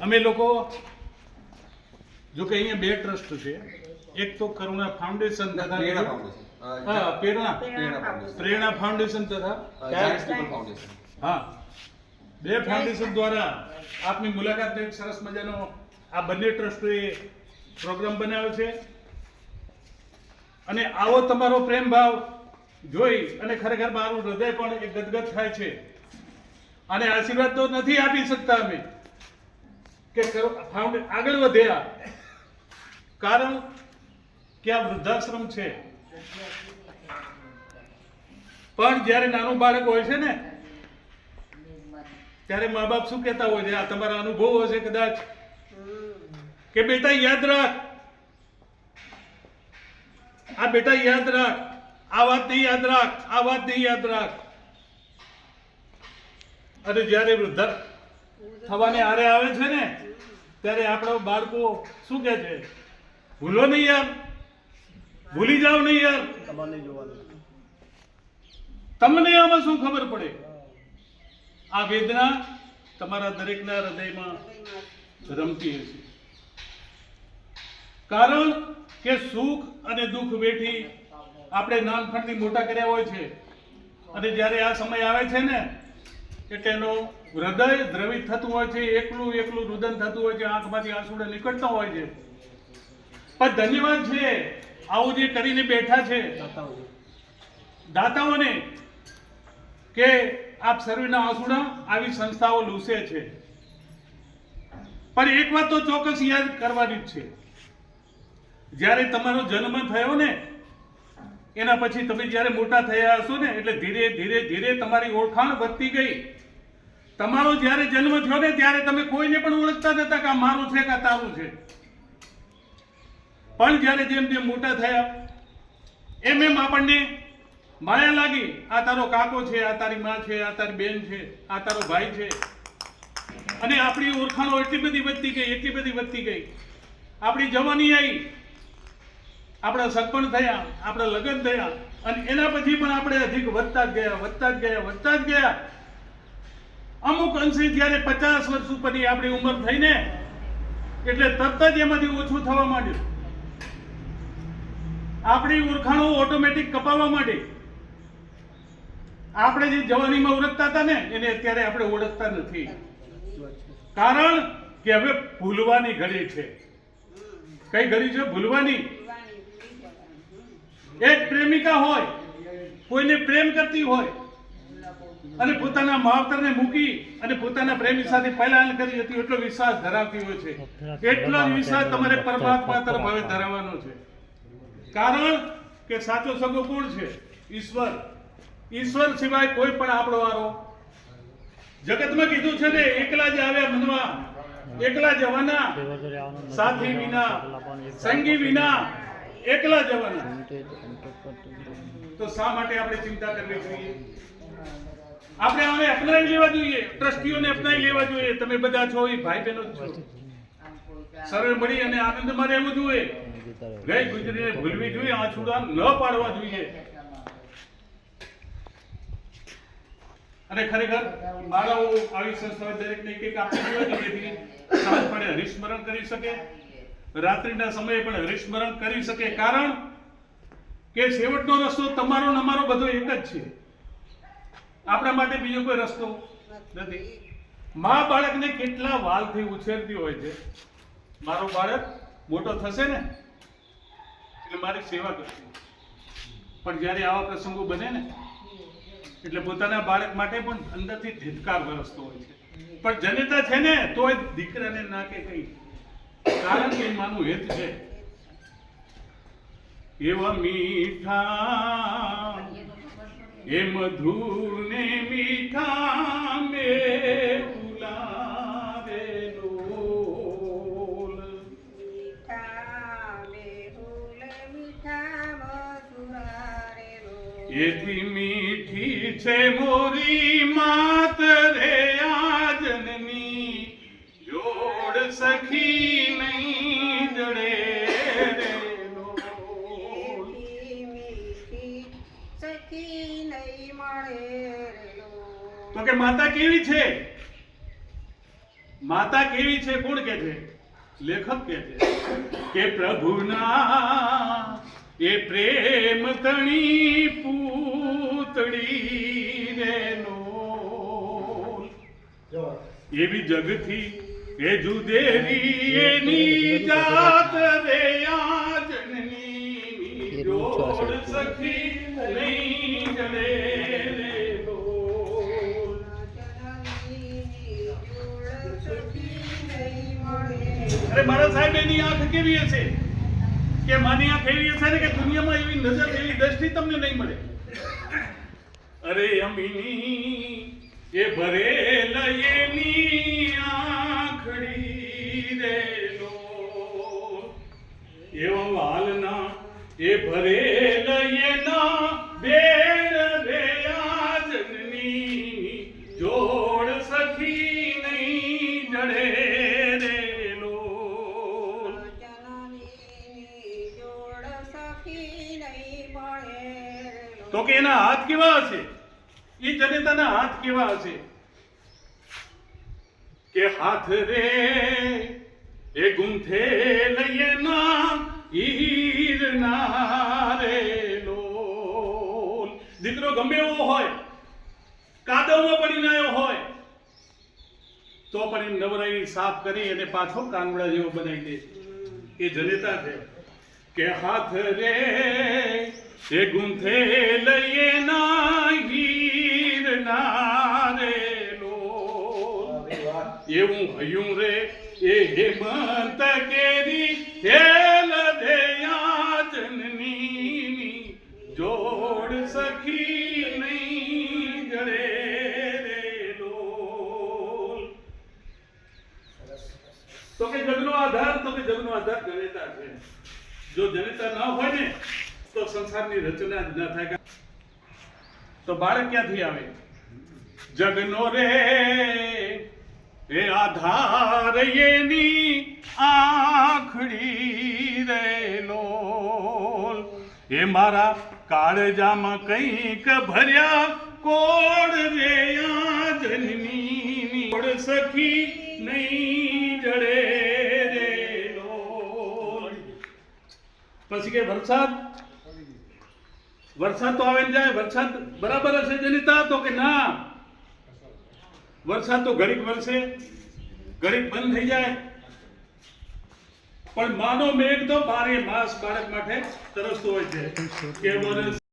અમે લોકો જો કે અહીંયા બે ટ્રસ્ટ છે. એક તો કરુણા ફાઉન્ડેશન તથા પ્રેરણા પ્રેરણા. પ્રેરણા ફાઉન્ડેશન. તથા હા. બે ફાઉન્ડેશન દ્વારા આપની મુલાકાત એક સરસ મજાનો આ બંને ટ્રસ્ટોએ પ્રોગ્રામ બનાવ્યો છે. અને આવો તમારો પ્રેમ ભાવ જોઈ અને ખરેખર મારું હૃદય પણ એ ગદગદ થાય છે. અને આશીર્વાદ તો નથી આપી શકતા અમે. કે ફાઉન્ડ આગળ વધ્યા કારણ કે આ વૃદ્ધાશ્રમ છે. પણ જ્યારે નાનું બાળક હોય છે ને, ત્યારે મા બાપ શું કહેતા હોય છે? આ તમારા અનુભવ હશે કદાચ. કે બેટા, યાદ રાખ. આ બેટા, યાદ રાખ. આ વાત નહીં યાદ રાખ. આ વાત નહીં યાદ રાખ. અને જ્યારે વૃદ્ધા થવાને આરે આવે છે ને, ત્યારે આપણા બાળકો શું કહે છે? ભૂલો નહીં યાર. ભૂલી જાઓ નહીં યાર. તમને આમાં શું ખબર પડે? આ વેદના તમારા દરેકના હૃદયમાં રમતી હશે કારણ કે સુખ અને દુઃખ વેઠી આપણે નાનપણથી મોટા કર્યા હોય છે. અને જ્યારે આ સમય આવે છે ને એટલે એનો હૃદય દ્રવિત થતું હોય છે, એકલું એકલું રુદન થતું હોય છે, આંખમાંથી આંસુડા નીકળતા હોય છે. પણ ધન્યવાદ છે, આવું જે કરીને બેઠા છે દાતાઓને કે આપ સર્વેના આંસુડા આવી સંસ્થાઓ લૂસે છે. પણ એક વાત તો ચોક્કસ યાદ કરવાની જ છે. જ્યારે તમારો જન્મ થયો ને, એના પછી તમે જ્યારે મોટા થયા હશો ને, એટલે ધીરે ધીરે ધીરે તમારી ઓળખાણ વધતી ગઈ. તમારો જ્યારે જન્મ થયો ને ત્યારે તમે કોઈને પણ ઓળખતા નતા કે મારું છે કે આ તારું છે. પણ જ્યારે જેમ જેમ મોટા થયા, એમ એમ આપણને માયા લાગી, આ તારો કાકો છે, આ તારી માં છે, આ તારી બેન છે, આ તારો ભાઈ છે. અને આપણી ઓળખાણો એટલી બધી વધતી ગઈ, એટલી બધી વધતી ગઈ. આપણી જવાની આવી આપણા સગપણ થયા, આપણા લગ્ન થયા, અને એના પછી પણ આપણે અધિક વધતા જ ગયા, વધતા જ ગયા, વધતા જ ગયા. અમુક અંશે જ્યારે પચાસ વર્ષ ઉપરની આપણી ઉંમર થઈને એટલે તરત જ એમાંથી ઓછું થવા માંડ્યું. આપણી ઓળખાણો ઓટોમેટિક કપાવવા માંડી. આપણે જે જવાનીમાં ઓળખતા હતા ને એને અત્યારે આપણે ઓળખતા નથી. કારણ કે હવે ભૂલવાની ઘડી છે. કઈ ઘડી છે? ભૂલવાની. એક પ્રેમિકા હોય કોઈને પ્રેમ કરતી હોય અને પોતાના માવતરને મૂકી અને પોતાના પ્રેમી સાથે પહેલાં કરી હતી, એટલો વિશ્વાસ ધરાવતી હોય છે. એટલો જ વિશ્વાસ તમારે પરમાત્મા તરફ હવે ધરાવવાનો છે. કારણ કે સાચો સગો કોણ છે? ઈશ્વર. ઈશ્વર સિવાય કોઈ પણ આપણો વારો. જગતમાં કીધું છે ને, એકલા જ આવ્યા મનવા, એકલા જવાના, સાથી વિના, સંગી વિના, એકલા જવાના. તો શા માટે આપણે ચિંતા કરવી જોઈએ? આપણે હવે અપનાવી લેવા જોઈએ. ટ્રસ્ટીઓને અપનાવી લેવા જોઈએ. તમે બધા છો એ ભાઈ બહેનો છો. સર્વે મળી અને આનંદમાં રહેવું જોઈએ. ગઈ ગુજરીને ભૂલવી જોઈએ, આંસુડા ન પાડવા જોઈએ. અને ખરેખર બાળાઓ આવી સંસ્થાઓ દરેકને એક એક આપી કે જેથી સાંજ પડે હરિસ્મરણ કરી શકે. રાત્રિના સમયે પણ હરિસ્મરણ કરી શકે. કારણ કે છેવટનો રસ્તો તમારો ને અમારો બધો એક જ છે. આપણા માટે બીજો કોઈ રસ્તો નથી. મા બાળકને કેટલા વાલથી ઉછેરતી હોય છે? મારો બાળક મોટો થશે ને, એટલે મારી સેવા કરશે. પણ જ્યારે આવા પ્રસંગો બને ને, એટલે પોતાના બાળક માટે પણ અંદરથી ધિતકાર વરસતો હોય છે. પણ જનેતા છે ને, તોય દીકરાને ના કે કઈ. કારણ કે માનું હેત છે. એવા મીઠા એ મધુર ને મીઠા મે ઉલાવે મધુરારેલો. એથી મીઠી છે મોરી માત રે આજનની જોડ સખી તો કે માતા કેવી છે? માતા કેવી છે? કોણ કે છે? લેખક કે છે. કે પ્રભુના એ પ્રેમ તણી પૂતળી રે નો એવી જગથી એ જુદેરી એની જાત રે આજની જોડ સખી નહીં જડે. અરે મારા સાહેબ એની આંખ કેવી હશે? કે માની આંખ એવી હશે ને કે દુનિયામાં એવી નજર, એવી દ્રષ્ટિ તમને નહીં મળે? અરે અમીની, એ ભરેલ એની આંખડી રે એવો વાલના એ ભરેલ એના બેડ એના હાથ કેવા હશે? એ જનેતાના હાથ કેવા હશે? કે હાથ રે, એ ગુંથે લઈએ ના હીર રે દીકરો ગમે એવો હોય, કાદવમાં પડીને આવ્યો હોય, તો પણ એ નવરાઈ સાફ કરી અને પાછો કાંગડા જેવો બનાવી દે એ જનેતા છે. કે હાથ રે એ ગુંથે લઈએ ના હીર ના રે લો એવું હયું રે એ હેમંત કેરી હેલ દે જનની જોડ સખી નહીં જડે રે લો તો કે જગનો આધાર તો કે જગનો આધાર જનેતા છે. જો જનેતા ન હોય ને તો સંસારની રચના જ ન થાય. તો બાળક ક્યાંથી આવે? જગનો રે, એ આધાર એની આખડી રેલો એ મારા કાળજામાં કંઈક ભર્યા કોડ રે જનની કોડ સખી નહીં જડે રે પછી કે વરસાદ વરસાદ તો આવે જાય, વરસાદ બરાબર હશે જનિતા તો કે ના? વરસાદ તો ઘડીક વરસે, ઘડીક બંધ થઈ જાય. પણ માનો મેઘ તો બારે માસ બાળક માટે તરસતો હોય છે. કે વરસ